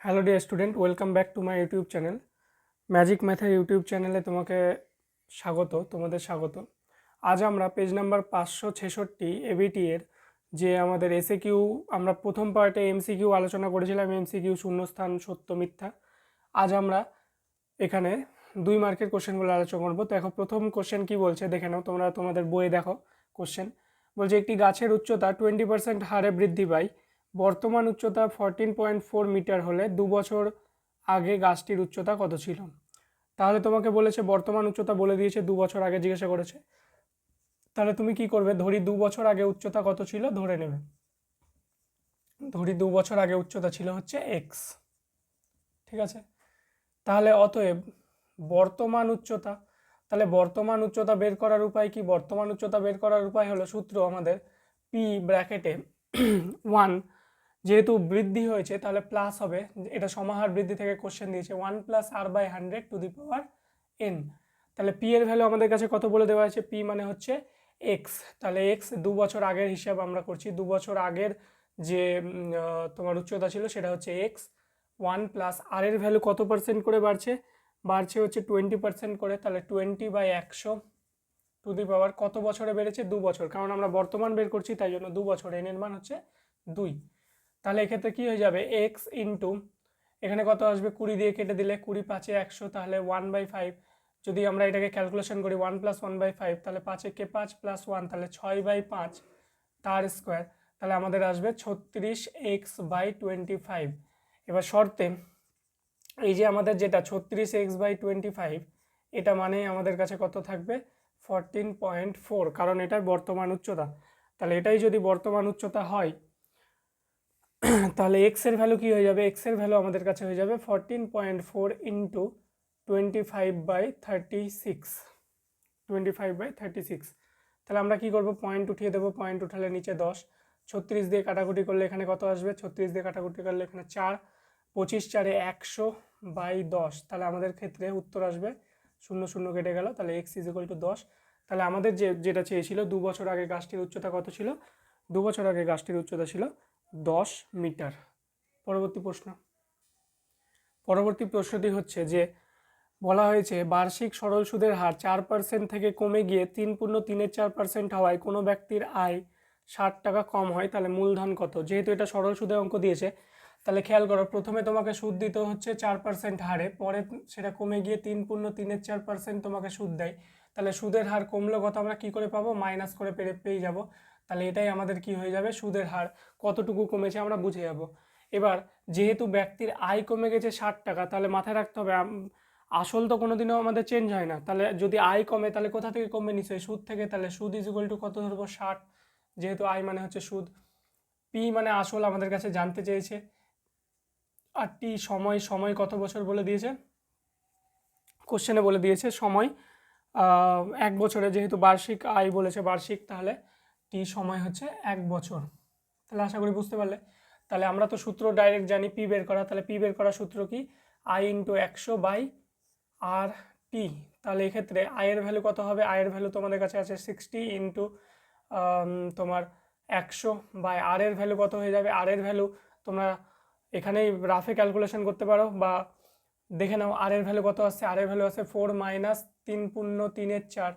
Hello dear student, welcome back to my YouTube channel. Magic ম্যাথের YouTube চ্যানেলে তোমাকে স্বাগত, তোমাদের স্বাগত। আজ আমরা পেজ নাম্বার পাঁচশো ছেষট্টি এবিটি এর যে আমাদের এসে কিউ আমরা প্রথম পার্টে এমসিকিউ আলোচনা করেছিলাম এমসিকিউ শূন্যস্থান, সত্য, মিথ্যা। আজ আমরা এখানে দুই মার্কের কোশ্চেনগুলো আলোচনা করব। তো এখন প্রথম কোশ্চেন কি বলছে দেখে নাও, তোমরা তোমাদের বইয়ে দেখো কোশ্চেন বলছে, একটি গাছের উচ্চতা টোয়েন্টি পার্সেন্ট হারে বৃদ্ধি পায়। বর্তমান উচ্চতা ফরটিন পয়েন্ট ফোর মিটার হলে দু বছর আগে গাছটির উচ্চতা কত ছিল? তাহলে তোমাকে বলেছে, বর্তমান উচ্চতা বলে দিয়েছে, দু বছর আগে জিজ্ঞাসা করেছে। তাহলে তুমি কি করবে? ধরি দু বছর আগে উচ্চতা কত ছিল, ধরে নেবে। ধরি দু বছর আগে উচ্চতা ছিল হচ্ছে এক্স ঠিক আছে? তাহলে অতএব বর্তমান উচ্চতা, তাহলে বর্তমান উচ্চতা বের করার উপায় কি? বর্তমান উচ্চতা বের করার উপায় হলো সূত্র আমাদের পি ব্র্যাকেটে ওয়ান যেহেতু বৃদ্ধি হয়েছে, তাহলে প্লাস হবে। এটা সমাহার বৃদ্ধি থেকে কোশ্চেন দিয়েছে। One plus R by hundred to the power N তাহলে পি এর ভ্যালু আমাদের কাছে কত বলে দেওয়া আছে পি মানে হচ্ছে এক্স তাহলে এক্স দু বছর আগের হিসাব আমরা করছি। দু বছর আগের যে তোমার উচ্চতা ছিল সেটা হচ্ছে এক্স ওয়ান প্লাস আর এর ভ্যালু কত পার্সেন্ট করে বাড়ছে? বাড়ছে হচ্ছে টোয়েন্টি পার্সেন্ট করে। তাহলে টোয়েন্টি বাই একশো টু দি পাওয়ার কত বছরে বেড়েছে? দু বছর। কারণ আমরা বর্তমান বের করছি, তাই জন্য দু বছর এন এর মান হচ্ছে দুই। তাহলে এক্ষেত্রে কী হয়ে যাবে? এক্স ইন্টু এখানে কত আসবে? কুড়ি দিয়ে কেটে দিলে কুড়ি পাঁচে একশো, তাহলে ওয়ান বাই ফাইভ যদি আমরা এটাকে ক্যালকুলেশন করি one plus one by five তাহলে পাঁচে কে পাঁচ প্লাস ওয়ান তাহলে ছয় বাই পাঁচ, তার স্কোয়ার তাহলে আমাদের আসবে ছত্রিশ এক্স বাই টোয়েন্টি ফাইভ এবার শর্তে, এই যে আমাদের যেটা ছত্রিশ এক্স বাই টোয়েন্টি ফাইভ এটা মানে আমাদের কাছে কত থাকবে? ফরটিন পয়েন্ট ফোর কারণ এটার বর্তমান উচ্চতা। তাহলে এটাই যদি বর্তমান উচ্চতা হয় তাহলে এক্সের ভ্যালু কী হয়ে যাবে? এক্সের ভ্যালু আমাদের কাছে হয়ে যাবে fourteen point four into twenty five by thirty six twenty five by thirty six তাহলে আমরা কী করব? পয়েন্ট উঠিয়ে দেবো। পয়েন্ট উঠালে নিচে দশ। ছত্রিশ দিয়ে কাটাকুটি করলে এখানে কত আসবে? ছত্রিশ দিয়ে কাটাকুটি করলে এখানে চার। পঁচিশ চারে একশো বাই দশ। তাহলে আমাদের ক্ষেত্রে উত্তর আসবে। শূন্য শূন্য কেটে গেল। তাহলে এক্স ইজ ইকুয়াল টু দশ। তাহলে আমাদের যে, যেটা চেয়েছিল, দু বছর আগে গাছটির উচ্চতা কত ছিল? দু বছর আগে গাছটির উচ্চতা ছিল দশ মিটার। পরবর্তী প্রশ্ন। পরবর্তী প্রশ্নটি হচ্ছে যে, বলা হয়েছে বার্ষিক সরল সুদের হার চার পার্সেন্ট থেকে কমে গিয়ে তিন পূর্ণ তিনের চার পার্সেন্ট হওয়ায় কোনো ব্যক্তির আয় ষাট টাকা কম হয়, তাহলে মূলধন কত? যেহেতু এটা সরল সুদের অঙ্ক দিয়েছে, তাহলে খেয়াল করো, প্রথমে তোমাকে সুদ দিতে হচ্ছে চার পার্সেন্ট হারে, পরে সেটা কমে গিয়ে তিন পূর্ণ তিনের চার পার্সেন্ট তোমাকে সুদ দেয়। তাহলে সুদের হার কমলো কত? আমরা কি করে পাবো? মাইনাস করে পেরে পেয়ে যাব। তাহলে এটাই আমাদের কি হয়ে যাবে? সুদের হার। কতটুকু কমেছে আমরা বুঝে যাব। এবার যেহেতু ব্যক্তির আয় কমে গেছে ষাট টাকা, তাহলে মাথায় রাখতে হবে আসল তো কোনোদিনও আমাদের চেঞ্জ হয় না। তাহলে যদি আয় কমে, তাহলে কোথা থেকে কমবে? নিশ্চয়ই সুদ থেকে। তাহলে সুদ ইজ ইকুয়াল টু কত ধরবো? ষাট। যেহেতু আয় মানে হচ্ছে সুদ। পি মানে আসল আমাদের কাছে জানতে চেয়েছে। আর টি সময় সময় কত বছর বলে দিয়েছে? কোশ্চেনে বলে দিয়েছে সময়। এক বছরে যেহেতু বার্ষিক আয় বলেছে, বার্ষিক তাহলে টি সময় হচ্ছে এক বছর। তাহলে আশা করি বুঝতে পারলে। তাহলে আমরা তো সূত্র ডাইরেক্ট জানি পি বের করা। তাহলে পি বের করার সূত্র কি? আই ইন্টু একশো বাই আর টি তাহলে এক্ষেত্রে আয়ের ভ্যালু কত হবে? আয়ের ভ্যালু তোমাদের কাছে আছে সিক্সটি ইন্টু তোমার একশো বাই আর এর ভ্যালু কত হয়ে যাবে? আর এর ভ্যালু তোমরা এখানেই রাফে ক্যালকুলেশন করতে পারো বা দেখে নাও আর এর ভ্যালু কত আসছে? আর এর ভ্যালু আছে ফোর মাইনাস তিন পূর্ণ তিনের চার।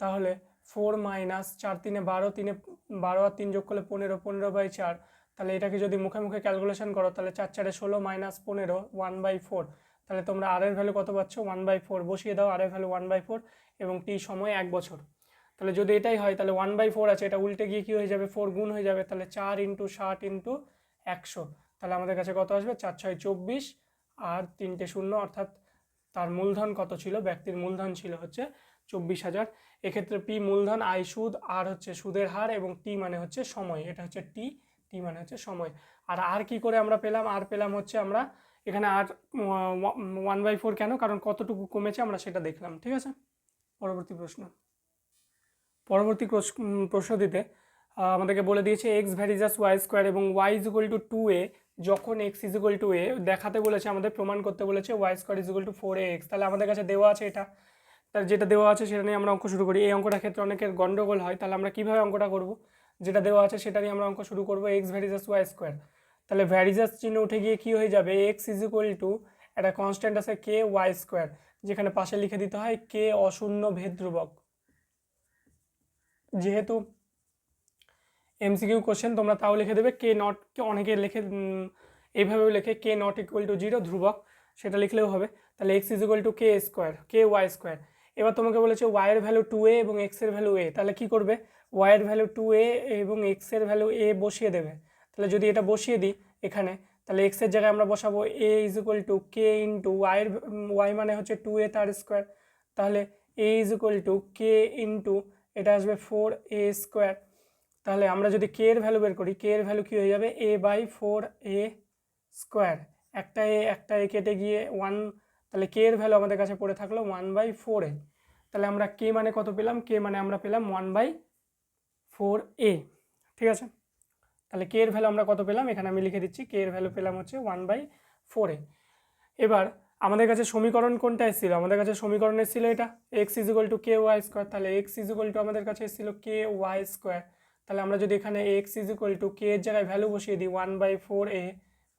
তাহলে ফোর মাইনাস চার তিনে বারো তিনে বারো আর তিন যোগ করলে পনেরো পনেরো বাই চার। তাহলে এটাকে যদি মুখে মুখে ক্যালকুলেশন করো, তাহলে চার চারে ষোলো মাইনাস পনেরো ওয়ান বাই ফোর তাহলে তোমরা আর এর ভ্যালু কত পাচ্ছ? ওয়ান বাই ফোর বসিয়ে দাও আর এর ভ্যালু ওয়ান বাই ফোর এবং টি সময় এক বছর। তাহলে যদি এটাই হয়, তাহলে ওয়ান বাই ফোর আছে। এটা উল্টে গিয়ে কী হয়ে যাবে? ফোর গুণ হয়ে যাবে। তাহলে চার ইন্টু ষাট ইন্টু একশো। তাহলে আমাদের কাছে কত আসবে? চার ছয় চব্বিশ আর তিনটে শূন্য। অর্থাৎ তার মূলধন কত ছিল? ব্যক্তির মূলধন ছিল হচ্ছে চব্বিশ হাজার। এক্ষেত্রে পি মূলধন আয় সুদ আর হচ্ছে সুদের হার এবং টি মানে হচ্ছে সময়। এটা হচ্ছে টি টি মানে হচ্ছে সময়। আর আর কি করে আমরা পেলাম? আর পেলাম হচ্ছে আমরা এখানে আর ওয়ান বাই ফোর কেন? কারণ কতটুকু কমেছে আমরা সেটা দেখলাম ঠিক আছে? পরবর্তী প্রশ্ন। পরবর্তী উম, প্রশ্নটিতে আমাদেরকে বলে দিয়েছে X varies as Y square এবং Y is equal to two A যখন X is equal to A দেখাতে বলেছে আমাদের প্রমাণ করতে বলেছে Y square is equal to four A X তাহলে আমাদের কাছে দেওয়া আছে এটা। তার যেটা দেওয়া আছে সেটা নিয়ে আমরা অঙ্ক শুরু করি। এই অঙ্কটার ক্ষেত্রে অনেকের গন্ডগোল হয়, তাহলে আমরা কীভাবে অঙ্কটা করব? যেটা দেওয়া আছে সেটা নিয়ে আমরা অঙ্ক শুরু করব X varies as Y square. তাহলে ভ্যারিজাস চিহ্ন উঠে গিয়ে কী হয়ে যাবে? এক্স ইজ ইকুয়াল টু একটা কনস্ট্যান্ট আছে কে ওয়াই স্কোয়ার যেখানে পাশে লিখে দিতে হয় কে অশূন্য ভেদ ধ্রুবক। যেহেতু এমসিকিউ কোশ্চেন তোমরা তাও লিখে দেবে কে নট কে অনেকে লিখে এইভাবেও লেখে K not equal to zero ধ্রুবক, সেটা লিখলেও হবে। তাহলে X is equal to K square K Y square এবার তোমাকে বলেছে ওয়াই এর ভ্যালু টু এ এবং এক্সের ভ্যালু এ তাহলে কি করবে? ওয়াই এর ভ্যালু টু এ এবং এক্সের ভ্যালু এ বসিয়ে দেবে। তাহলে যদি এটা বসিয়ে দিই এখানে, তাহলে এক্সের জায়গায় আমরা বসাবো A is equal to K into ওয়াইয়ের ওয়াই মানে হচ্ছে টু এ তার স্কোয়ার তাহলে A is equal to K into এটা আসবে ফোর এ স্কোয়ার তাহলে আমরা যদি কে এর ভ্যালু বের করি কে এর ভ্যালু কী হয়ে যাবে? A by four A square একটা এ একটা এ কেটে গিয়ে ওয়ান তাহলে কে এর ভ্যালু আমাদের কাছে পড়ে থাকল ওয়ান বাই ফোর এ তাহলে আমরা কে মানে কত পেলাম? কে মানে আমরা পেলাম ওয়ান বাই ফোর এ ঠিক আছে? তাহলে কে এর ভ্যালু আমরা কত পেলাম? এখানে আমি লিখে দিচ্ছি কে এর ভ্যালু পেলাম হচ্ছে ওয়ান বাই ফোর এ এবার আমাদের কাছে সমীকরণ কোনটা এসেছিল? আমাদের কাছে সমীকরণ এসেছিল এটা। X is equal to K Y square তাহলে এক্স ইজিক্যাল টু আমাদের কাছে এসেছিল কে ওয়াই স্কোয়ার তাহলে আমরা যদি এখানে এক্স ইজিক্যাল টু কে এর জায়গায় ভ্যালু বসিয়ে দিই one by four A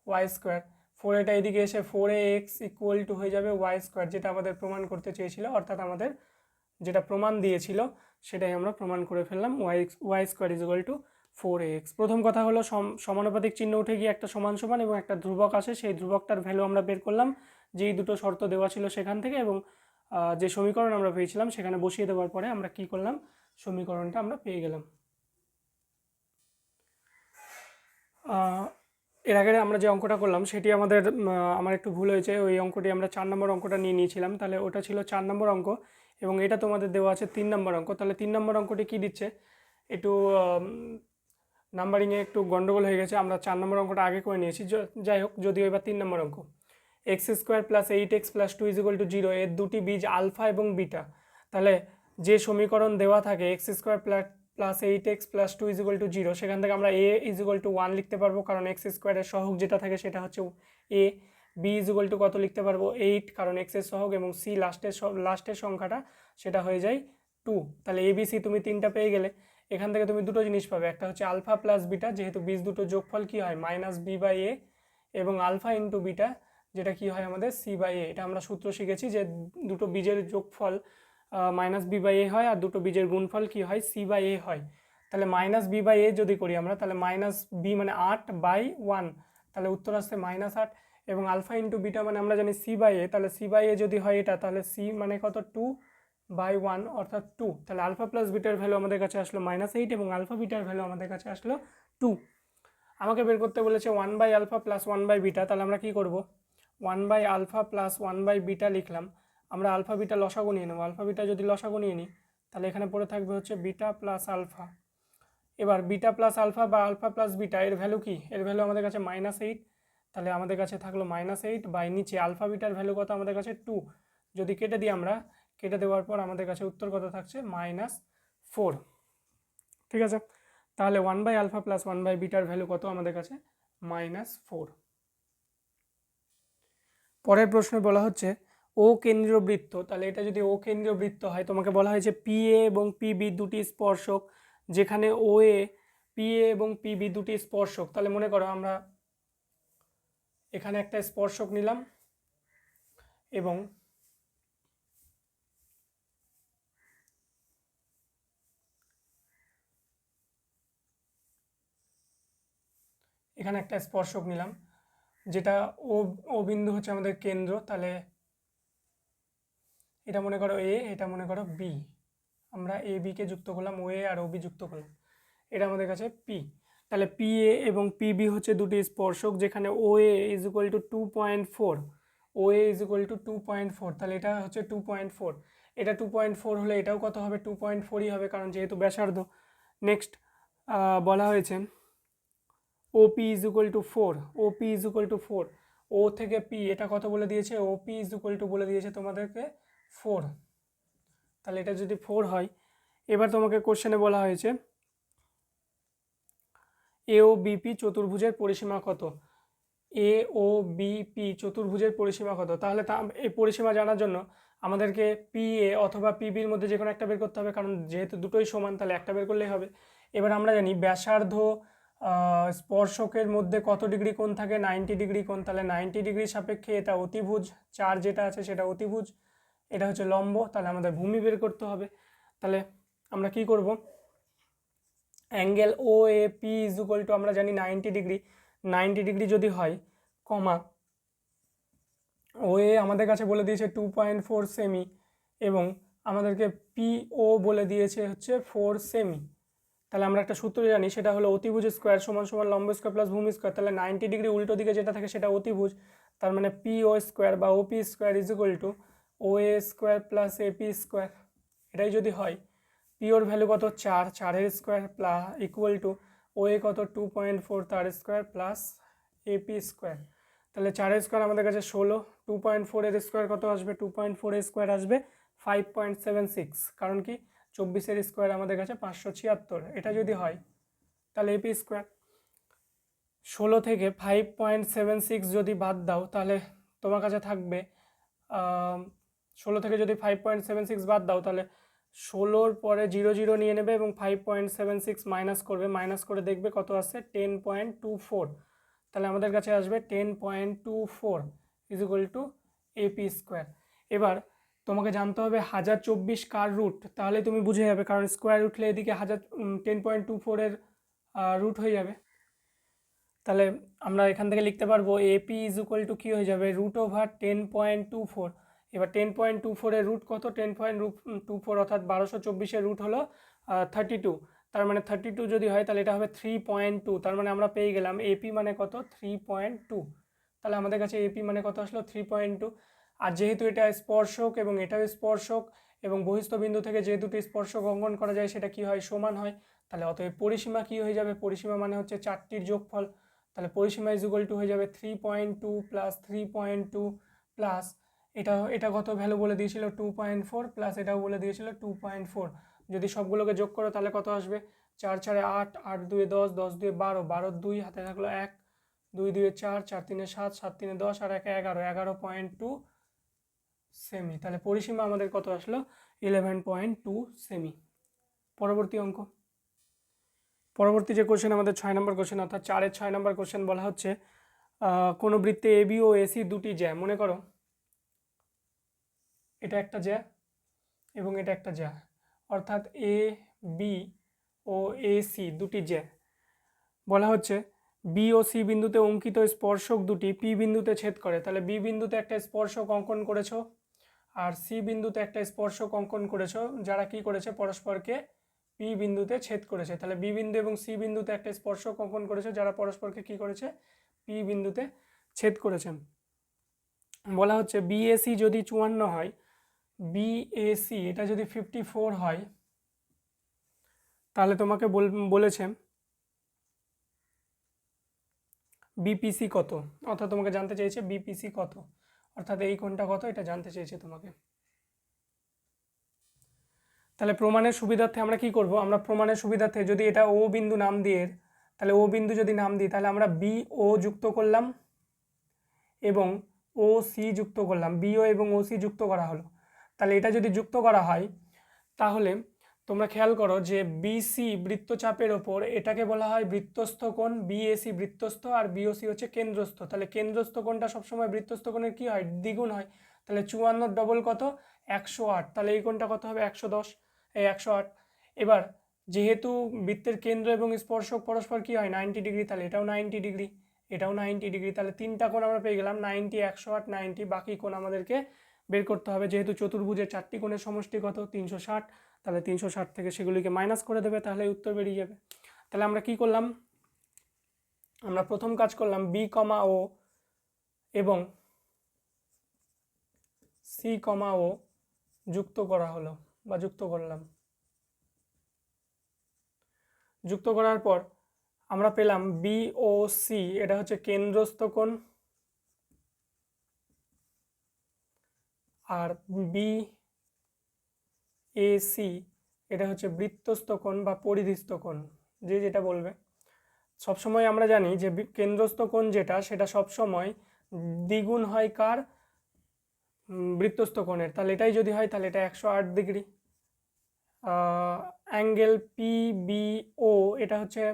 Y square four এটা এদিকে এসে four A X equal to হয়ে যাবে ওয়াই স্কোয়ার যেটা আমাদের প্রমাণ করতে চেয়েছিল, অর্থাৎ আমাদের যেটা প্রমাণ দিয়েছিল, সেটাই আমরা প্রমাণ করে ফেললাম Y Y square is equal to four X প্রথম কথা হলো সম- সমানুপাতিক চিহ্ন উঠে গিয়ে একটা সমান সমান এবং একটা ধ্রুবক আসে, সেই ধ্রুবকটার ভ্যালু আমরা বের করলাম, যেই দুটো শর্ত দেওয়া ছিল সেখান থেকে এবং যে সমীকরণ আমরা পেয়েছিলাম সেখানে বসিয়ে দেওয়ার পরে আমরা কি করলাম, সমীকরণটা আমরা পেয়ে গেলাম। এর আগে আমরা যে অঙ্কটা করলাম, সেটি আমাদের আমার একটু ভুল হয়েছে। ওই অঙ্কটি আমরা চার নম্বর অঙ্কটা নিয়ে নিয়েছিলাম। তাহলে ওটা ছিল চার নম্বর অঙ্ক এবং এটা তোমাদের দেওয়া আছে তিন নম্বর অঙ্ক। তাহলে তিন নম্বর অঙ্কটি কি দিচ্ছে? একটু নাম্বারিংয়ে একটু গন্ডগোল হয়ে গেছে। আমরা চার নম্বর অঙ্কটা আগে করে নিয়েছি। যাই হোক, যদিও এবার তিন নম্বর অঙ্ক। X square plus eight X plus two is equal to zero এর দুটি বীজ আলফা এবং বিটা। তাহলে যে সমীকরণ দেওয়া থাকে X square plus plus eight X plus two is equal to zero সেখান থেকে আমরা এ ইজিক্যাল টু ওয়ান লিখতে পারব, কারণ এক্স স্কোয়ারের সহগ যেটা থাকে সেটা হচ্ছে এ বি ইজিক্যাল টু কত লিখতে পারব? এইট কারণ এক্সের সহগ এবং সি লাস্টের লাস্টের সংখ্যাটা সেটা হয়ে যায় টু তাহলে এ বি সি তুমি তিনটা পেয়ে গেলে এখান থেকে তুমি দুটো জিনিস পাবে। একটা হচ্ছে আলফা প্লাস বিটা যেহেতু বীজ দুটো যোগফল কী হয়? মাইনাস বি বাই এ এবং আলফা ইন্টু বিটা যেটা কি হয় আমাদের? সি বাই এ এটা আমরা সূত্র শিখেছি যে দুটো বীজের যোগফল মাইনাস বি বাই এ হয় আর দুটো বীজের গুণফল কি হয়? সি বাই এ হয়। তাহলে মাইনাস বি বাই এ যদি করি আমরা, তাহলে মাইনাস বি মানে আট বাই ওয়ান তাহলে উত্তর আসছে মাইনাস আট এবং আলফা ইন্টু বিটা মানে আমরা জানি সি বাই এ তাহলে সি বাই এ যদি হয় এটা, তাহলে সি মানে কত? টু বাই ওয়ান অর্থাৎ টু তাহলে আলফা প্লাস বিটার ভ্যালু আমাদের কাছে আসলো মাইনাস এইট এবং আলফা বিটার ভ্যালু আমাদের কাছে আসলো টু আমাকে বের করতে বলেছে one by alpha plus one by beta তাহলে আমরা কী করব? One by alpha plus one by beta লিখলাম। আমরা আলফা বিটা লসাগু নিয়ে নেব। আলফা বিটা যদি লসাগু নিয়ে নিই, তাহলে এখানে পড়ে থাকবে হচ্ছে বিটা প্লাস আলফা। এবার বিটা প্লাস আলফা বা আলফা প্লাস বিটা, এর ভ্যালু কি? এর ভ্যালু আমাদের কাছে মাইনাস এইট, তাহলে আমাদের কাছে থাকল মাইনাস এইট বাই নিচে আলফা বিটার ভ্যালু কত? আমাদের কাছে টু। যদি কেটে দিই আমরা, কেটে দেওয়ার পর আমাদের কাছে উত্তর কত থাকছে? Minus four. ঠিক আছে? তাহলে one by alpha plus one by bitter value কত? আমাদের কাছে মাইনাস ফোর। পরের প্রশ্নে বলা হচ্ছে ও কেন্দ্রীয় বৃত্ত, তাহলে এটা যদি ও কেন্দ্রীয় বৃত্ত হয়, তোমাকে বলা হয়েছে পি এ এবং পিবি দুটি স্পর্শক, যেখানে ও এ পি এ এবং পিবি দুটি স্পর্শক। তাহলে মনে করো আমরা এখানে একটা স্পর্শক নিলাম এবং এখানে একটা স্পর্শক নিলাম, যেটা ও ও বিন্দু হচ্ছে আমাদের কেন্দ্র। তাহলে এটা মনে করো এ এটা মনে করো বি আমরা এ বিকে যুক্ত করলাম ও এ আর ও বি যুক্ত করলাম। এটা আমাদের কাছে পি তাহলে পি এ এবং পি বি হচ্ছে দুটি স্পর্শক যেখানে O A is equal to two point four O A is equal to two point four তাহলে এটা হচ্ছে টু পয়েন্ট ফোর এটা টু পয়েন্ট ফোর হলে এটাও কত হবে? টু পয়েন্ট ফোরই হবে, কারণ যেহেতু ব্যাসার্ধ। নেক্সট বলা হয়েছে OP is equal to four OP is equal to four O থেকে পি এটা কত বলে দিয়েছে? ওপি ইজ ইকুয়াল টু বলে দিয়েছে তোমাদেরকে ফোর। তাহলে এটা যদি ফোর হয়, এবার তোমাকে কোশ্চেনে বলা হয়েছে, এ ও বিপি চতুর্ভুজের পরিসীমা কত? এ ও বিপি চতুর্ভুজের পরিসীমা কত? তাহলে তা, এই পরিসীমা জানার জন্য আমাদেরকে পি এ অথবা পিবির মধ্যে যে কোনো একটা বের করতে হবে, কারণ যেহেতু দুটোই সমান, তাহলে একটা বের করলেই হবে। এবার আমরা জানি ব্যাসার্ধ স্পর্শকের মধ্যে কত ডিগ্রি কোণ থাকে? নাইনটি ডিগ্রি কোণ। তাহলে নাইনটি ডিগ্রি সাপেক্ষে এটা অতিভুজ, চার যেটা আছে সেটা অতিভুজ। এটা হচ্ছে লম্ব, তাহলে আমাদের ভূমি বের করতে হবে। তাহলে আমরা কি করব? Angle O A P is equal to আমরা জানি নাইনটি ডিগ্রি নাইনটি ডিগ্রি যদি হয়, কমা ও এ আমাদের কাছে বলে দিয়েছে টু পয়েন্ট ফোর সেমি এবং আমাদেরকে পি ও বলে দিয়েছে হচ্ছে ফোর সেমি তাহলে আমরা একটা সূত্র জানি, সেটা হলো অতিভুজ স্কোয়ার সমান সমান লম্ব স্কোয়ার প্লাস ভূমি স্কোয়ার তাহলে নাইনটি ডিগ্রি উল্টো দিকে যেটা থাকে সেটা অতিভুজ, তার মানে পি ও স্কোয়ার বা OP square is equal to O A square plus AP square এটাই যদি হয় পি ওর ভ্যালু কত? চার। চারের square plus equal to O A কত? টু পয়েন্ট ফোর তার স্কোয়ার প্লাস এপি স্কোয়ার তাহলে চারের স্কোয়ার আমাদের কাছে ষোলো। টু পয়েন্ট ফোরের স্কোয়ার কত আসবে? টু পয়েন্ট ফোরের স্কোয়ার আসবে ফাইভ পয়েন্ট সেভেন সিক্স কারণ কি? চব্বিশের স্কোয়ার আমাদের কাছে পাঁচশো ছিয়াত্তর। এটা যদি হয়, তাহলে এপি স্কোয়ার ষোলো থেকে ফাইভ পয়েন্ট সেভেন সিক্স যদি বাদ দাও, তাহলে তোমার কাছে থাকবে ষোলো থেকে যদি ফাইভ পয়েন্ট সেভেন সিক্স বাদ দাও, তাহলে ষোলোর পরে জিরো জিরো নিয়ে নেবে এবং five point seven six minus করবে। মাইনাস করে দেখবে কত আসছে? টেন পয়েন্ট টু ফোর তাহলে আমাদের কাছে আসবে ten point two four is to AP square এবার তোমাকে জানতে হবে হাজার চব্বিশ কার রুট তাহলে তুমি বুঝে যাবে, কারণ স্কোয়ার উঠলে এদিকে হাজার টেন পয়েন্ট টু ফোরের রুট হয়ে যাবে। তাহলে আমরা এখান থেকে লিখতে পারব এপি ইজ ইকুয়াল টু কী হয়ে যাবে? Root over ten point two four এবার টেন পয়েন্ট টু ফোরের রুট কত? টেন পয়েন্ট টু ফোর অর্থাৎ বারোশো চব্বিশের রুট হলো থার্টি টু তার মানে থার্টি টু যদি হয়, তাহলে এটা হবে থ্রি পয়েন্ট টু তার মানে আমরা পেয়ে গেলাম এপি মানে কত? থ্রি পয়েন্ট টু তাহলে আমাদের কাছে এপি মানে কত আসলো? থ্রি পয়েন্ট টু আর যেহেতু এটা স্পর্শক এবং এটাও স্পর্শক এবং বহিস্থ বিন্দু থেকে যে দুটি স্পর্শক অঙ্কন করা যায়, সেটা কি হয়? সমান হয়। তাহলে অতএব পরিসীমা কি হয়ে যাবে? পরিসীমা মানে হচ্ছে চারটির যোগফল। তাহলে পরিসীমা ইজ ইকুয়াল টু হয়ে যাবে three point two plus three point two plus এটা এটা কত ভ্যালু বলে দিয়েছিল? টু পয়েন্ট ফোর প্লাস এটাও বলে দিয়েছিল টু পয়েন্ট ফোর যদি সবগুলোকে যোগ করো তাহলে কত আসবে? চার চারে আট আট দুয়ে দশ দশ দুয়ে বারো বারো দুই, হাতে থাকল এক, দুই দুয়ে চার চার তিনে সাত সাত তিনে দশ, আর এক এগারো এগারো পয়েন্ট টু সেমি তাহলে পরিসীমা আমাদের কত আসলো? ইলেভেন পয়েন্ট টু সেমি পরবর্তী অঙ্ক। পরবর্তী যে কোশ্চেন আমাদের ছয় নম্বর কোশ্চেন অর্থাৎ চারের ছয় নম্বর কোশ্চেন বলা হচ্ছে কোনো বৃত্তে এবি ও এসি দুটি জ্যা, মনে করো? এটা একটা জ্যা এবং এটা একটা জ্যা। অর্থাৎ A B O A C দুটি জ্যা। বলা হচ্ছে বি ও সি বিন্দুতে অঙ্কিত স্পর্শক দুটি পি বিন্দুতে ছেদ করে। তাহলে বি বিন্দুতে একটা স্পর্শক অঙ্কন করেছ আর সি বিন্দুতে একটা স্পর্শক অঙ্কন করেছ। যারা কি করেছে? পরস্পরকে পি বিন্দুতে ছেদ করেছে। তাহলে বি বিন্দু এবং সি বিন্দুতে একটা স্পর্শক অঙ্কন করেছে। যারা পরস্পরকে কি করেছে? পি বিন্দুতে ছেদ করেছে। বলা হচ্ছে বিএসি যদি চুয়ান্ন হয় বিএসি এটা যদি ফিফটি ফোর হয়, তাহলে তোমাকে বল- বলেছে বিপিসি কত? অর্থাৎ তোমাকে জানতে চেয়েছে বিপিসি কত। অর্থাৎ এই কোণটা কত, এটা জানতে চেয়েছে তোমাকে। তাহলে প্রমাণের সুবিধার্থে আমরা কি করব? আমরা প্রমাণের সুবিধার্থে যদি এটা ও বিন্দু নাম দিয়ে, তাহলে ও বিন্দু যদি নাম দিই, তাহলে আমরা বি ও যুক্ত করলাম এবং ও সি যুক্ত করলাম। বিও এবং ও সি যুক্ত করা হলো। তাহলে এটা যদি যুক্ত করা হয়, তাহলে তোমরা খেয়াল করো যে বিসি বৃত্তচাপের ওপর এটাকে বলা হয় বৃত্তস্থ কোণ বিএসি বৃত্তস্থ আর বিওসি হচ্ছে কেন্দ্রস্থ। তাহলে কেন্দ্রস্থ কোণটা সবসময় বৃত্তস্থ কোণের কী হয়? দ্বিগুণ হয়। তাহলে চুয়ান্ন ডবল কত? একশো আট। তাহলে এই কোণটা কত হবে? একশো দশ। এই একশো আট। এবার যেহেতু বৃত্তের কেন্দ্র এবং স্পর্শক পরস্পর কী হয়? Ninety degree. তাহলে এটাও নাইনটি ডিগ্রি। এটাও নাইনটি ডিগ্রি। তাহলে তিনটা কোণ আমরা পেয়ে গেলাম। নাইনটি, একশো আট, নাইনটি। বাকি কোণ আমাদেরকে বের করতে হবে। যেহেতু চতুর্ভুজের চারটি কোণের সমষ্টি কত? তিনশো ষাট। তাহলে তিনশো ষাট থেকে সেগুলিকে মাইনাস করে দেবে, তাহলে উত্তর বেরিয়ে যাবে। তাহলে আমরা কি করলাম? আমরা প্রথম কাজ করলাম বি কমা ও এবং সি কমা ও যুক্ত করা হলো বা যুক্ত করলাম। যুক্ত করার পর আমরা পেলাম বি ও সি এটা হচ্ছে কেন্দ্রস্থ কোণ। আর বি এসি এটা হচ্ছে বৃত্তস্থ কোণ বা পরিধিস্থ কোণ যে যেটা বলবে। সবসময় আমরা জানি যে বি- কেন্দ্রস্থ কোণ যেটা সেটা সবসময় দ্বিগুণ হয় কার? উম, বৃত্তস্থ কোণের। তাহলে এটাই যদি হয় তাহলে এটা একশো আট degree. Angle P B O এটা হচ্ছে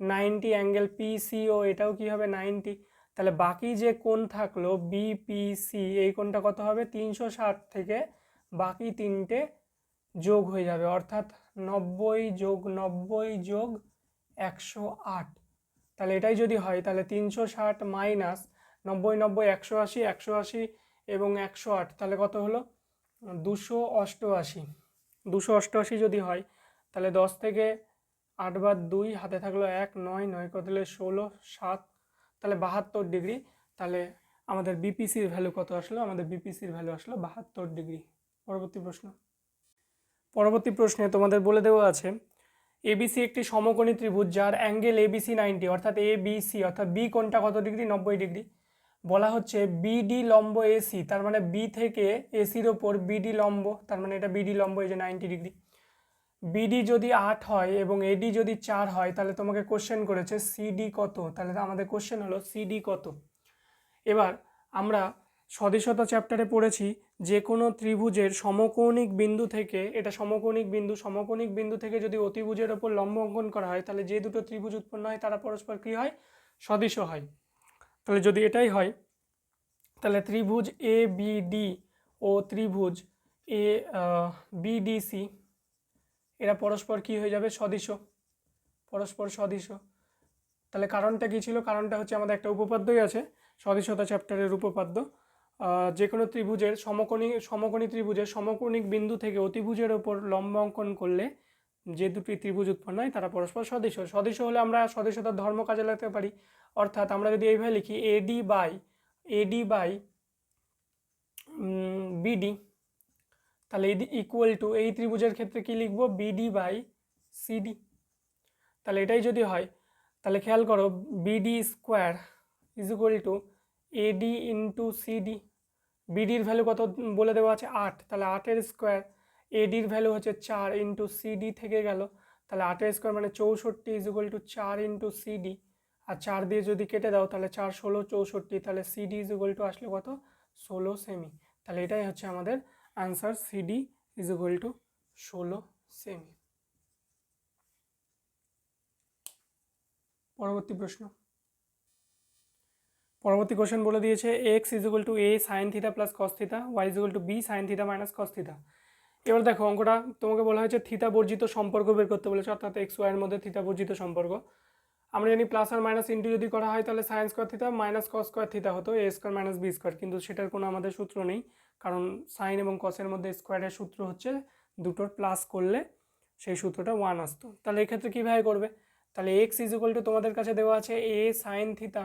নাইনটি অ্যাঙ্গেল পিসিও এটাও কি হবে? নাইনটি। তাহলে বাকি যে কোণ থাকল বিপিসি এই কোণটা কত হবে? তিনশো ষাট থেকে বাকি তিনটে যোগ হয়ে যাবে। অর্থাৎ নব্বই যোগ নব্বই যোগ একশো আট। তাহলে এটাই যদি হয়, তাহলে তিনশো ষাট মাইনাস নব্বই নব্বই, একশো আশি একশো আশি এবং একশো আট, তাহলে কত হলো? দুশো অষ্টআশি। দুশো অষ্টআশি যদি হয়, তাহলে দশ থেকে আট বার দুই, হাতে থাকল এক, নয় নয় কত হলে ষোলো, সাত তাহলে বাহাত্তর ডিগ্রি, তাহলে আমাদের বিপিসির ভ্যালু কত আসলো? আমাদের বিপিসির ভ্যালু আসলো বাহাত্তর ডিগ্রি। পরবর্তী প্রশ্ন। পরবর্তী প্রশ্নে তোমাদের বলে দেওয়া আছে এবিসি একটি সমকোণী ত্রিভুজ যার অ্যাঙ্গেল এবিসি নাইনটি অর্থাৎ এ বিসি অর্থাৎ বি কোণটা কত ডিগ্রি? নব্বই ডিগ্রি। বলা হচ্ছে বিডি লম্ব এসি তার মানে বি থেকে এসির ওপর বিডি লম্ব, তার মানে এটা বিডি লম্ব, এই যে নাইনটি ডিগ্রি। বিডি যদি আট হয় এবং এডি যদি চার হয়, তাহলে তোমাকে কোশ্চেন করেছে সিডি কত? তাহলে আমাদের কোশ্চেন হলো সিডি কত? এবার আমরা সদিশতা চ্যাপ্টারে পড়েছি, যে কোনো ত্রিভুজের সমকৌণিক বিন্দু থেকে, এটা সমকৌণিক বিন্দু সমকৌণিক বিন্দু থেকে যদি অতিভুজের ওপর লম্ব অঙ্কন করা হয়, তাহলে যে দুটো ত্রিভুজ উৎপন্ন হয়, তারা পরস্পর কী হয়? সদিশ হয়। তাহলে যদি এটাই হয়, তাহলে ত্রিভুজ এ বি ডি ও ত্রিভুজ এ বিডিসি এরা পরস্পর কি হয়ে যাবে? সদৃশ পরস্পর সদৃশ তাহলে কারণটা কী ছিল? কারণটা হচ্ছে আমাদের একটা উপপাদ্যই আছে সদৃশতা চ্যাপ্টারের উপপাদ্য। যে কোনো ত্রিভুজের সমকোণী সমকোণী ত্রিভুজের সমকোণিক বিন্দু থেকে অতিভুজের ওপর লম্ব অঙ্কন করলে যে দুটি ত্রিভুজ উৎপন্ন হয়, তারা পরস্পর সদৃশ সদৃশ হলে আমরা সদৃশতার ধর্ম কাজে লাগাতে পারি। অর্থাৎ আমরা যদি এইভাবে লিখি AD by AD by BD তাহলে এডি ইকুয়াল টু এই ত্রিভুজের ক্ষেত্রে কি লিখব? বিডি বাই সিডি তাহলে এটাই যদি হয়, তাহলে খেয়াল করো BD square is equal to AD into CD বিডির value কত বলে দেওয়া আছে? আট। তাহলে আটের স্কোয়ার এডির ভ্যালু হচ্ছে চার ইন্টু সিডি থেকে গেল। তাহলে আটের স্কোয়ার মানে চৌষট্টি ইজ ইকুয়াল টু চার ইন্টু সিডি আর চার দিয়ে যদি কেটে দাও, তাহলে চার ষোলো চৌষট্টি, তাহলে সিডি ইজ ইকুয়াল টু আসলে কত? ষোলো সেমি তাহলে এটাই হচ্ছে আমাদের answer CD is equal to ষোলো সেমি পরবর্তী প্রশ্ন। পরবর্তী কোশ্চেন বলে দিয়েছে X is equal to A sine theta plus cos theta Y is equal to B sine theta minus cos theta এবার দেখো, অঙ্কটা তোমাকে বলা হয়েছে থিতা বর্জিত সম্পর্ক বের করতে বলেছে, অর্থাৎ এক্স ওয়াইয়ের মধ্যে থিতা বর্জিত সম্পর্ক। আমরা জানি প্লাস আর মাইনাস ইন্টু যদি করা হয়, তাহলে sine square theta minus cos square theta হতো A square minus B square কিন্তু সেটার কোনো আমাদের সূত্র নেই। কারণ সাইন এবং কসের মধ্যে স্কোয়ারের সূত্র হচ্ছে দুটোর প্লাস করলে সেই সূত্রটা ওয়ান আসতো। তাহলে এক্ষেত্রে কীভাবে করবে? তাহলে এক্স ইজ টু তোমাদের কাছে দেওয়া আছে এ sine theta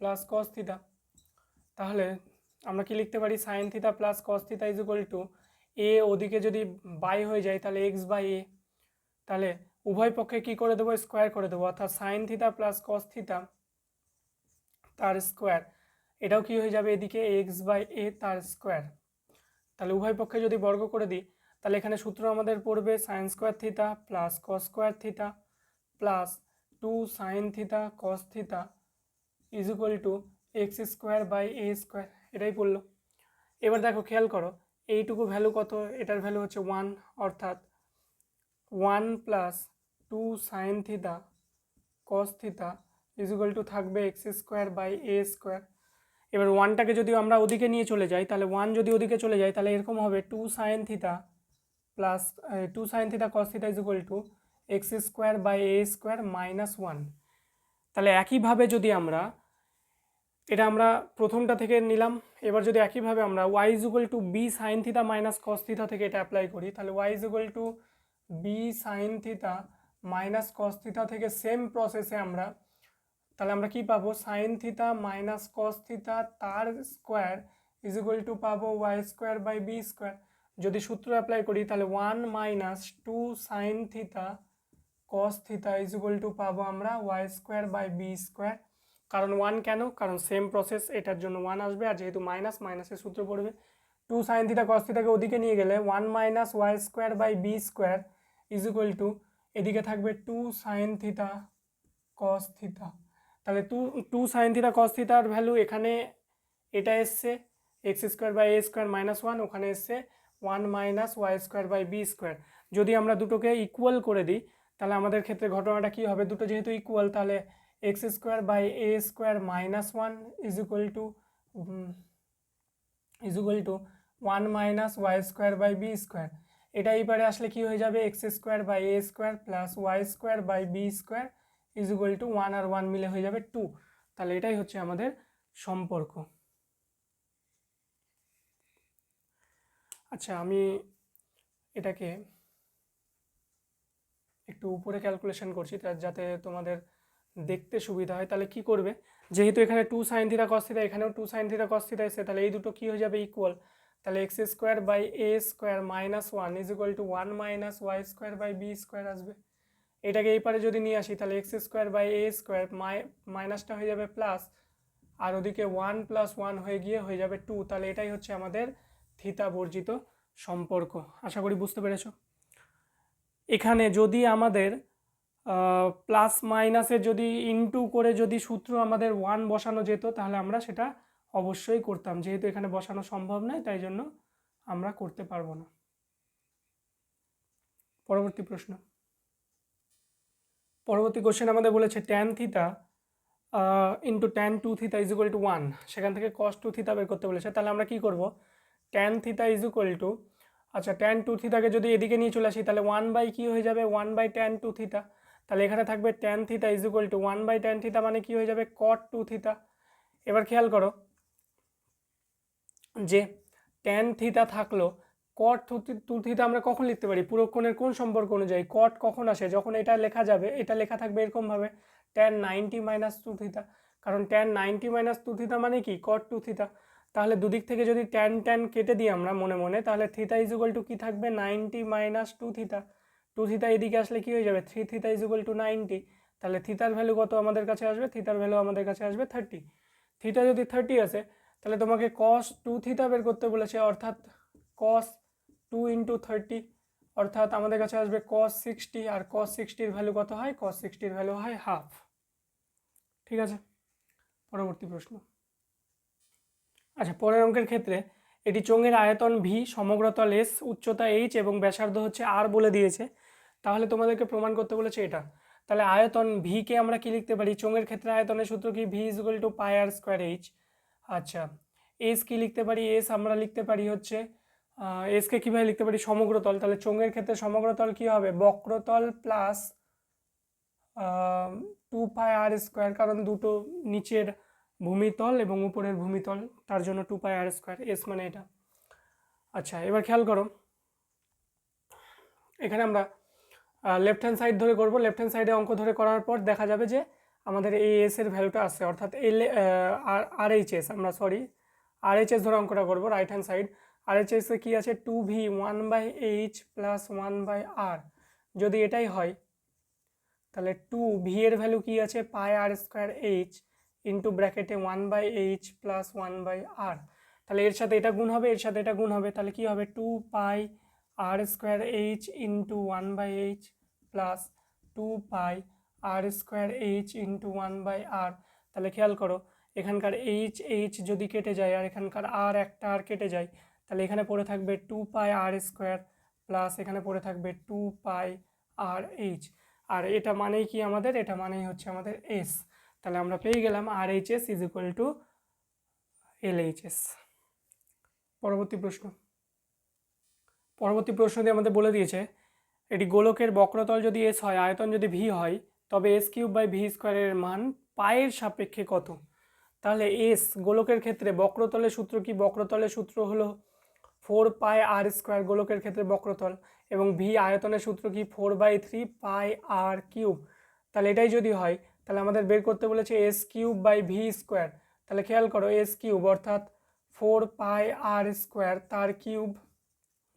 plus cos theta তাহলে আমরা কি লিখতে পারি? Sine theta plus cos theta is to A ওদিকে যদি বাই হয়ে যায় তাহলে এক্স বাই এ। তাহলে উভয় পক্ষে কি করে দেবো? স্কোয়ার করে দেবো। অর্থাৎ sign theta plus cos theta তার স্কোয়ার। এটাও কি হয়ে যাবে এদিকে এক্স বাই এ তার স্কোয়ার তাহলে উভয় পক্ষে যদি বর্গ করে দিই, তাহলে এখানে সূত্র আমাদের পড়বে sine square theta plus cos square theta plus two sine theta cos theta is equal to X square by A square এটাই পড়ল। এবার দেখো, খেয়াল করো, এইটুকু ভ্যালু কত? এটার ভ্যালু হচ্ছে ওয়ান অর্থাৎ one plus two sine theta cos theta is equal to থাকবে X square by A square এবার ওয়ানটাকে যদি আমরা ওদিকে নিয়ে চলে যাই, তাহলে ওয়ান যদি ওদিকে চলে যায় তাহলে এরকম হবে two sine theta plus two sine theta cos theta is equal to X square by A square minus one তাহলে একইভাবে যদি আমরা, এটা আমরা প্রথমটা থেকে নিলাম, এবার যদি একইভাবে আমরা Y is equal to B sine theta minus cos theta থেকে এটা অ্যাপ্লাই করি, তাহলে Y is equal to B sine theta minus cos theta থেকে সেম প্রসেসে আমরা তাহলে আমরা কি পাবো? Sign theta minus cos theta তার স্কোয়ার ইজুগল টু পাবো Y square by B square যদি সূত্র অ্যাপ্লাই করি, তাহলে one minus two sine theta cos theta is equal to পাবো আমরা Y square by B square কারণ ওয়ান কেন? কারণ সেম প্রসেস এটার জন্য ওয়ান আসবে। আর যেহেতু মাইনাস মাইনাসের সূত্র পড়বে। টু সাইন থিটা কস থিতাকে ওদিকে নিয়ে গেলে one minus Y square by B square is equal to এদিকে থাকবে two sine theta cos theta তাহলে two two sine theta cos থিটার ভ্যালু এখানে এটা এসছে X square by A square minus one ওখানে এসছে one minus Y square by B square যদি আমরা দুটোকে ইকুয়াল করে দিই, তাহলে আমাদের ক্ষেত্রে ঘটনাটা কী হবে? দুটো যেহেতু ইকুয়াল তাহলে X square by A square minus one is equal to is equal to one minus Y square by B square এটা এইবারে আসলে কি হয়ে যাবে? X square by A square plus Y square by B square is equal to one R one মিলে হয়ে যাবে two তাহলে এটাই হচ্ছে আমাদের সম্পর্ক। আচ্ছা আমি এটাকে একটু উপরে ক্যালকুলেশন করছি যাতে তোমাদের দেখতে সুবিধা হয়। তাহলে কি করবে? যেহেতু এখানে two sine theta cos theta এখানেও two sine theta cos theta এসে তাহলে এই দুটো কী হয়ে যাবে ইকুয়াল তাহলে X square by A square minus one is equal to one minus Y square by B square আসবে। এটাকে এই পারে যদি নিয়ে আসি, তাহলে X square by A square মাই মাইনাসটা হয়ে যাবে প্লাস আর ওদিকে ওয়ান প্লাস ওয়ান হয়ে গিয়ে হয়ে যাবে টু তাহলে এটাই হচ্ছে আমাদের থিতা বর্জিত সম্পর্ক। আশা করি বুঝতে পেরেছ? এখানে যদি আমাদের প্লাস মাইনাসে যদি ইনটু করে যদি সূত্র আমাদের ওয়ান বসানো যেত, তাহলে আমরা সেটা অবশ্যই করতাম। যেহেতু এখানে বসানো সম্ভব নয়, তাই জন্য আমরা করতে পারব না। পরবর্তী প্রশ্ন। পরবর্তী কোশ্চেন আমাদের বলেছে tan theta into tan two theta is equal to one সেখান থেকে কস টু থিতা বের করতে বলেছে। তাহলে আমরা কি করব? Tan theta is equal to আচ্ছা ট্যান টু থিতাকে যদি এদিকে নিয়ে চলে আসি, তাহলে ওয়ান বাই কী হয়ে যাবে? One by tan two theta তাহলে এখানে থাকবে tan theta is equal to one by tan theta মানে কী হয়ে যাবে? কট টু থিতা এবার খেয়াল করো যে ট্যান থিতা থাকল কট টু থিতা আমরা কখন লিখতে পারি? পুরোক্ষণের কোন সম্পর্ক অনুযায়ী কট কখন আসে? যখন এটা লেখা যাবে, এটা লেখা থাকবে এরকমভাবে। Tan ninety minus two theta কারণ tan ninety minus two theta মানে কি? কট থিতা তাহলে দুদিক থেকে যদি ট্যান ট্যান কেটে দিই আমরা মনে মনে, তাহলে থিতা ইজুগল টু কী থাকবে? Ninety minus two theta two theta এদিকে আসলে কী হয়ে যাবে? Three theta equal to ninety তাহলে থিতার ভ্যালু কত আমাদের কাছে আসবে? থিতার ভ্যালু আমাদের কাছে আসবে থার্টি থিতা যদি থার্টি আসে, তাহলে তোমাকে কস টু থিতা বের করতে বলেছে, অর্থাৎ কস টু ইন্টু থার্টি অর্থাৎ আমাদের কাছে আসবে কস সিক্সটি আর কস সিক্সটির ভ্যালু কত হয়? কস সিক্সটির ভ্যালু হয় হাফ ঠিক আছে? পরবর্তী প্রশ্ন। আচ্ছা পরের অঙ্কের ক্ষেত্রে এটি চোঙের আয়তন ভি সমগ্রতল এস উচ্চতা এইচ এবং ব্যাসার্ধ হচ্ছে আর বলে দিয়েছে। তাহলে তোমাদেরকে প্রমাণ করতে বলেছে এটা। তাহলে আয়তন ভিকে আমরা কি লিখতে পারি? চোঙের ক্ষেত্রে আয়তনের সূত্র কি? V is two pi R square H আচ্ছা এস কি লিখতে পারি? এস আমরা লিখতে পারি হচ্ছে এসকে কীভাবে লিখতে পারি? সমগ্রতল তাহলে চোঙের ক্ষেত্রে সমগ্রতল কী হবে? বক্রতল plus two pi R square কারণ দুটো নিচের ভূমিতল এবং উপরের ভূমিতল তার জন্য two pi R square S মানে এটা। আচ্ছা এবার খেয়াল করো। এখানে আমরা লেফট হ্যান্ড সাইড ধরে করব। লেফট হ্যান্ড সাইডে অঙ্ক ধরে করার পর দেখা যাবে যে আমাদের এই এস এর ভ্যালুটা আসছে অর্থাৎ L R R H S আমরা সরি আর এইচ এস ধরে অঙ্কটা করব right hand side R H এসে কী আছে? Two V one by H plus one by R যদি এটাই হয়, তাহলে টু ভি এর ভ্যালু কী আছে? Pi R square H into ব্র্যাকেটে one by H plus one by R তাহলে এর সাথে এটা গুণ হবে, এর সাথে এটা গুণ হবে, তাহলে কি হবে? Two pi R square H into one by H plus two pi R square H into one by R তাহলে খেয়াল করো, এখানকার এইচ এইচ যদি কেটে যায়, আর এখানকার আর একটা আর কেটে যায় তাহলে এখানে পড়ে থাকবে two pi R square plus এখানে পড়ে থাকবে টু পাই আর এইচ আর এটা মানেই কি আমাদের? এটা মানেই হচ্ছে আমাদের এস তাহলে আমরা পেয়ে গেলাম R H S is equal to L H S পরবর্তী প্রশ্ন। পরবর্তী প্রশ্ন দিয়ে আমাদের বলে দিয়েছে, এটি গোলকের বক্রতল যদি এস হয়, আয়তন যদি ভি হয়, তবে এস কিউব বাই ভি স্কোয়ারের মান পায়ের সাপেক্ষে কত? তাহলে এস গোলকের ক্ষেত্রে বক্রতলের সূত্র কি? বক্রতলের সূত্র হলো ফোর পাই আর স্কোয়ার গোলকের ক্ষেত্রে বক্রতল এবং ভি আয়তনের সূত্র কি? Four by three pi R cube. তাহলে এটাই যদি হয়, তাহলে আমাদের বের করতে বলেছে S cube by V square. তাহলে খেয়াল করো, এস কিউব অর্থাৎ ফোর পাই আর স্কোয়ার তার কিউব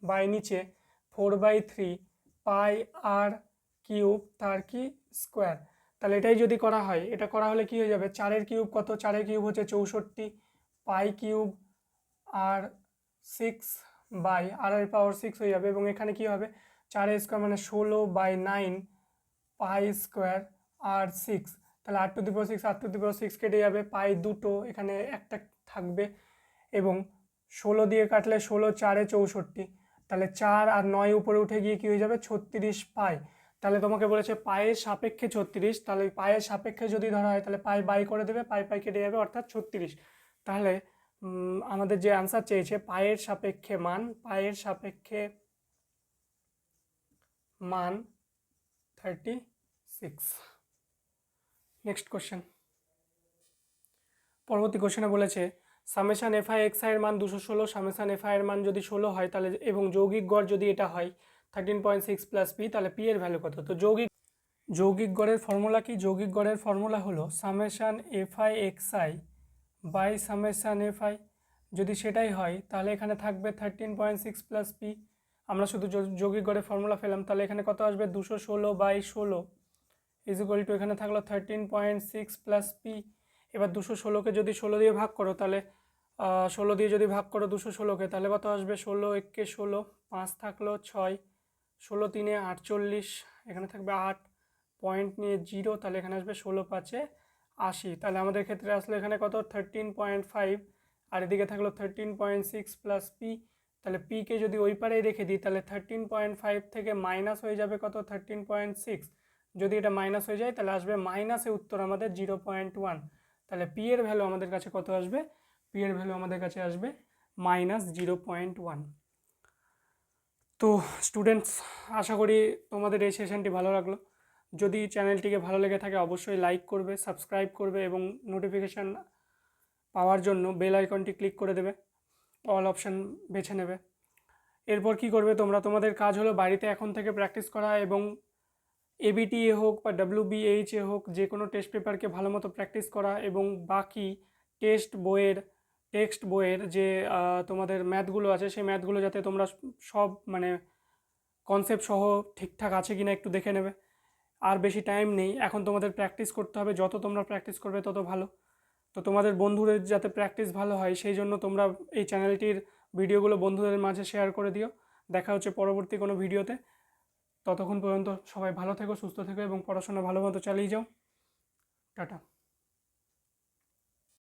বাই নিচে four by three pi R cube তার কি? স্কোয়ার। তাহলে এটাই যদি করা হয়, এটা করা হলে কি হয়ে যাবে? চারের কিউব কত? চারের কিউব হচ্ছে চৌষট্টি pi cube R six by R এর পাওয়ার সিক্স হয়ে যাবে এবং এখানে কি হবে? চারের স্কোয়ার মানে ষোলো by nine pi square R six তাহলে আট টু দি সিক্স আট টু দি সিক্স কেটে যাবে পাই দুটো এখানে একটা থাকবে এবং ষোলো দিয়ে কাটলে ষোলো, চারে চৌষট্টি। তাহলে চার আর নয় উপরে উঠে গিয়ে কী হয়ে যাবে? ছত্রিশ পাই তাহলে তোমাকে বলেছে পায়ের সাপেক্ষে ছত্রিশ। তাহলে পায়ের সাপেক্ষে যদি ধরা হয়, তাহলে পাই বাই করে দেবে পাই পাই কেটে যাবে অর্থাৎ ছত্রিশ। তাহলে আমাদের যে অ্যান্সার চেয়েছে, পায়ের সাপেক্ষে মান, পায়ের সাপেক্ষে মান থার্টি সিক্স নেক্সট কোশ্চেন পরবর্তী কোশ্চেনে বলেছে সামেশান এফআই এক্সের মান দুশো ষোলো সামেশান এফআই এর মান যদি ষোলো হয়, তাহলে এবং যৌগিক গড় যদি এটা হয় thirteen point six plus P তাহলে পি এর ভ্যালু কত? তো যৌগিক যৌগিক গড়ের ফর্মুলা কি? যৌগিক গড়ের ফর্মুলা হলো summation F I X I by summation F I যদি সেটাই হয়, তাহলে এখানে থাকবে thirteen point six plus P আমরা শুধু যৌগিক গড়ের ফর্মুলা পেলাম, তাহলে এখানে কত আসবে? দুশো ষোলো বাই ষোলো। ইজ ইকুয়াল টু এখানে থাকল thirteen point six plus P এবার দুশো ষোলোকে যদি ষোলো দিয়ে ভাগ করো, তাহলে ষোলো দিয়ে যদি ভাগ করো দুশো ষোলোকে, তাহলে কত আসবে? ষোলো একে ষোলো, পাঁচ থাকল ছয়। ষোলো তিনে আটচল্লিশ, এখানে থাকবে আট। পয়েন্ট নিয়ে জিরো তাহলে এখানে আসবে ষোলো পাঁচে আশি। তাহলে আমাদের ক্ষেত্রে আসলে এখানে কত? থার্টিন পয়েন্ট ফাইভ আর এদিকে থাকল thirteen point six plus P তাহলে পিকে যদি ওই পারেই রেখে দিই, তাহলে থার্টিন পয়েন্ট ফাইভ থেকে মাইনাস হয়ে যাবে কত? থার্টিন পয়েন্ট সিক্স যদি এটা মাইনাস হয়ে যায়, তাহলে আসবে মাইনাসে উত্তর আমাদের জিরো পয়েন্ট ওয়ান তাহলে পি এর ভ্যালু আমাদের কাছে কত আসবে? পি এর ভ্যালু আমাদের কাছে আসবে মাইনাস জিরো পয়েন্ট ওয়ান তো স্টুডেন্টস আশা করি তোমাদের এই সেশনটি ভালো লাগল। যদি চ্যানেলটিকে ভালো লেগে থাকে, অবশ্যই লাইক করবে সাবস্ক্রাইব করবে এবং নোটিফিকেশান পাওয়ার জন্য বেল আইকনটি ক্লিক করে দেবে। অল অপশান বেছে নেবে। এরপর কি করবে তোমরা? তোমাদের কাজ হলো বাড়িতে এখন থেকে প্র্যাকটিস করা এবং এবিটি এ হোক বা ডাব্লিউবিএইচ এ হোক, যে কোনো টেস্ট পেপারকে ভালো মতো প্র্যাকটিস করা এবং বাকি টেস্ট বইয়ের টেক্সট বইয়ের যে তোমাদের ম্যাথগুলো আছে, সেই ম্যাথগুলো যাতে তোমরা সব মানে কনসেপ্ট সহ ঠিকঠাক আছে কিনা একটু দেখে নেবে। আর বেশি টাইম নেই। এখন তোমাদের প্র্যাকটিস করতে হবে। যত তোমরা প্র্যাকটিস করবে, তত ভালো। তো তোমাদের বন্ধুদের যাতে প্র্যাকটিস ভালো হয়, সেই জন্য তোমরা এই চ্যানেলটির ভিডিওগুলো বন্ধুদের মাঝে শেয়ার করে দিও। দেখা হচ্ছে পরবর্তী কোনো ভিডিওতে ততক্ষণ পর্যন্ত সবাই ভালো থেকো, সুস্থ থেকো এবং পড়াশোনা ভালো মতো চালিয়ে যাও। টাটা।